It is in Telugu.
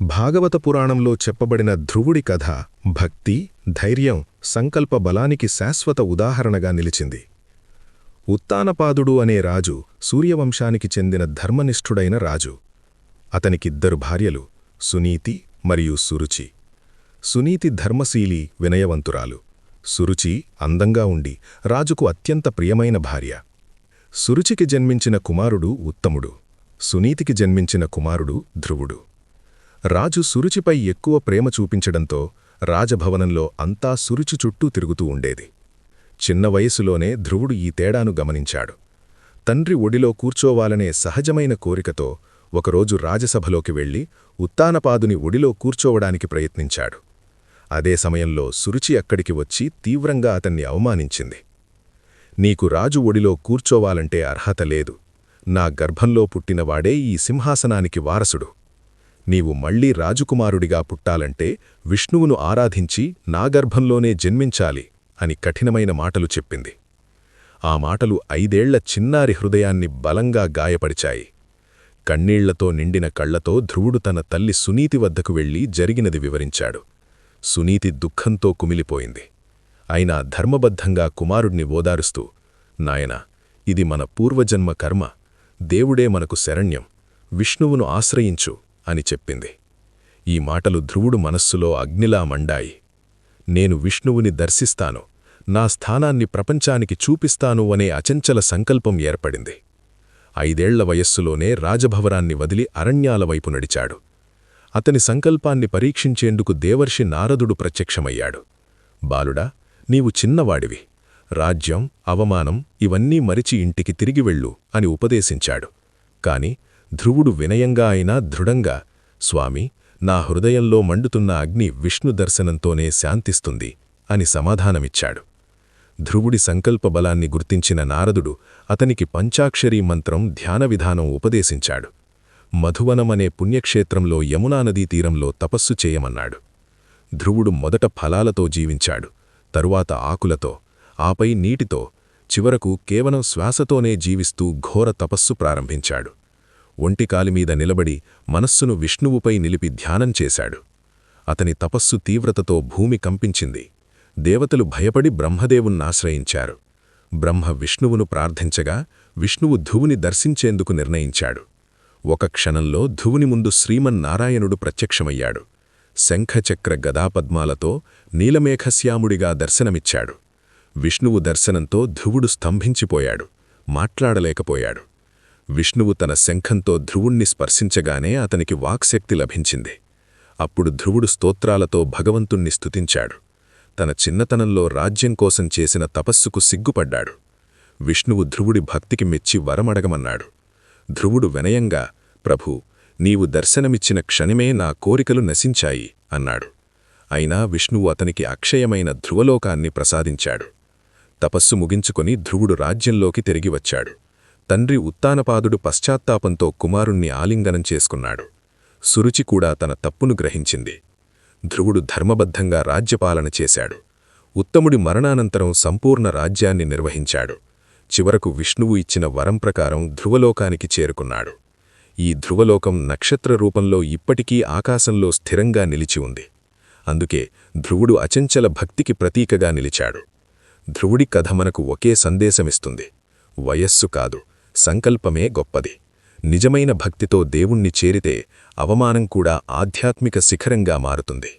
భాగవత పురాణంలో చెప్పబడిన ధ్రువుడి కథ భక్తి ధైర్యం సంకల్ప బలానికి శాశ్వత ఉదాహరణగా నిలిచింది. ఉత్తానపాదుడు అనే రాజు సూర్యవంశానికి చెందిన ధర్మనిష్ఠుడైన రాజు. అతనికిద్దరు భార్యలు సునీతి మరియు సురుచి. సునీతి ధర్మశీలి వినయవంతురాలు. సురుచి అందంగా ఉండి రాజుకు అత్యంత ప్రియమైన భార్య. సురుచికి జన్మించిన కుమారుడు ఉత్తముడు. సునీతికి జన్మించిన కుమారుడు ధ్రువుడు. రాజు సురుచిపై ఎక్కువ ప్రేమ చూపించడంతో రాజభవనంలో అంతా సురుచి చుట్టూ తిరుగుతూ ఉండేది. చిన్న వయసులోనే ధ్రువుడు ఈ తేడాను గమనించాడు. తండ్రి ఒడిలో కూర్చోవాలనే సహజమైన కోరికతో ఒకరోజు రాజసభలోకి వెళ్ళి ఉత్తానపాదుని ఒడిలో కూర్చోవడానికి ప్రయత్నించాడు. అదే సమయంలో సురుచి అక్కడికి వచ్చి తీవ్రంగా అతన్ని అవమానించింది. నీకు రాజు ఒడిలో కూర్చోవాలంటే అర్హత లేదు. నా గర్భంలో పుట్టినవాడే ఈ సింహాసనానికి వారసుడు. నీవు మళ్ళీ రాజకుమారుడిగా పుట్టాలంటే విష్ణువును ఆరాధించి నా గర్భంలోనే జన్మించాలి అని కఠినమైన మాటలు చెప్పింది. ఆ మాటలు ఐదేళ్ళ చిన్నారి హృదయాన్ని బలంగా గాయపడిచాయి కన్నీళ్ళతో నిండిన కళ్ళతో ధ్రువుడు తన తల్లి సునీతి వద్దకు వెళ్ళి జరిగినది వివరించాడు. సునీతి దుఃఖంతో కుమిలిపోయింది. అయినా ధర్మబద్ధంగా కుమారుణ్ణి ఓదారుస్తూ నాయనా ఇది మన పూర్వజన్మ కర్మ. దేవుడే మనకు శరణ్యం. విష్ణువును ఆశ్రయించు. అని చెప్పింది. ఈ మాటలు ధ్రువుడు మనస్సులో అగ్నిలా మండాయి. నేను విష్ణువుని దర్శిస్తాను నా స్థానాన్ని ప్రపంచానికి చూపిస్తాను అనే అచంచల సంకల్పం ఏర్పడింది. ఐదేళ్ళ వయస్సులోనే రాజభవరాన్ని వదిలి అరణ్యాల వైపు నడిచాడు. అతని సంకల్పాన్ని పరీక్షించేందుకు దేవర్షి నారదుడు ప్రత్యక్షమయ్యాడు. బాలుడా నీవు చిన్నవాడివి. రాజ్యం అవమానం ఇవన్నీ మరిచి ఇంటికి తిరిగి వెళ్ళు అని ఉపదేశించాడు. కాని ధ్రువుడు వినయంగా అయినా దృఢంగా స్వామి నా హృదయంలో మండుతున్న అగ్ని విష్ణు దర్శనంతోనే శాంతిస్తుంది అని సమాధానమిచ్చాడు. ధ్రువుడి సంకల్ప బలాన్ని గుర్తించిన నారదుడు అతనికి పంచాక్షరీ మంత్రం ధ్యాన విధానం ఉపదేశించాడు. మధువనమనే పుణ్యక్షేత్రంలో యమునానదీ తీరంలో తపస్సు చేయమన్నాడు. ధ్రువుడు మొదట ఫలాలతో జీవించాడు తరువాత ఆకులతో ఆపై నీటితో చివరకు కేవలం శ్వాసతోనే జీవిస్తూ ఘోర తపస్సు ప్రారంభించాడు. ఒంటికాలిమీద నిలబడి మనస్సును విష్ణువుపై నిలిపి ధ్యానం చేశాడు. అతని తపస్సు తీవ్రతతో భూమి కంపించింది. దేవతలు భయపడి బ్రహ్మదేవున్నాశ్రయించారు బ్రహ్మ విష్ణువును ప్రార్థించగా విష్ణువు ధువుని దర్శించేందుకు నిర్ణయించాడు. ఒక క్షణంలో ధువుని ముందు శ్రీమన్నారాయణుడు ప్రత్యక్షమయ్యాడు. శంఖచక్ర గదాపద్మాలతో నీలమేఘశ్యాముడిగా దర్శనమిచ్చాడు. విష్ణువు దర్శనంతో ధువుడు స్తంభించిపోయాడు. మాట్లాడలేకపోయాడు. విష్ణువు తన శంఖంతో ధ్రువుణ్ణి స్పర్శించగానే అతనికి వాక్శక్తి లభించింది. అప్పుడు ధ్రువుడు స్తోత్రాలతో భగవంతుణ్ణి స్తుతించాడు. తన చిన్నతనంలో రాజ్యం కోసం చేసిన తపస్సుకు సిగ్గుపడ్డాడు. విష్ణువు ధ్రువుడి భక్తికి మెచ్చి వరమడగమన్నాడు. ధ్రువుడు వినయంగా ప్రభూ నీవు దర్శనమిచ్చిన క్షణమే నా కోరికలు నశించాయి అన్నాడు. అయినా విష్ణువు అతనికి అక్షయమైన ధ్రువలోకాన్ని ప్రసాదించాడు. తపస్సు ముగించుకొని ధ్రువుడు రాజ్యంలోకి తిరిగి వచ్చాడు. తండ్రి ఉత్తానపాదుడు పశ్చాత్తాపంతో కుమారుణ్ణి ఆలింగనం చేసుకున్నాడు. సురుచి కూడా తన తప్పును గ్రహించింది. ధ్రువుడు ధర్మబద్ధంగా రాజ్యపాలన చేశాడు. ఉత్తముడి మరణానంతరం సంపూర్ణ రాజ్యాన్ని నిర్వహించాడు. చివరకు విష్ణువు ఇచ్చిన వరం ప్రకారం ధ్రువలోకానికి చేరుకున్నాడు. ఈ ధ్రువలోకం నక్షత్ర రూపంలో ఇప్పటికీ ఆకాశంలో స్థిరంగా నిలిచి ఉంది. అందుకే ధ్రువుడు అచంచల భక్తికి ప్రతీకగా నిలిచాడు. ధ్రువుడి కథ మనకు ఒకే సందేశమిస్తుంది. వయస్సు కాదు. సంకల్పమే గొప్పది. నిజమైన భక్తితో దేవుణ్ణి చేరితే అవమానం కూడా ఆధ్యాత్మిక శిఖరంగా మారుతుంది.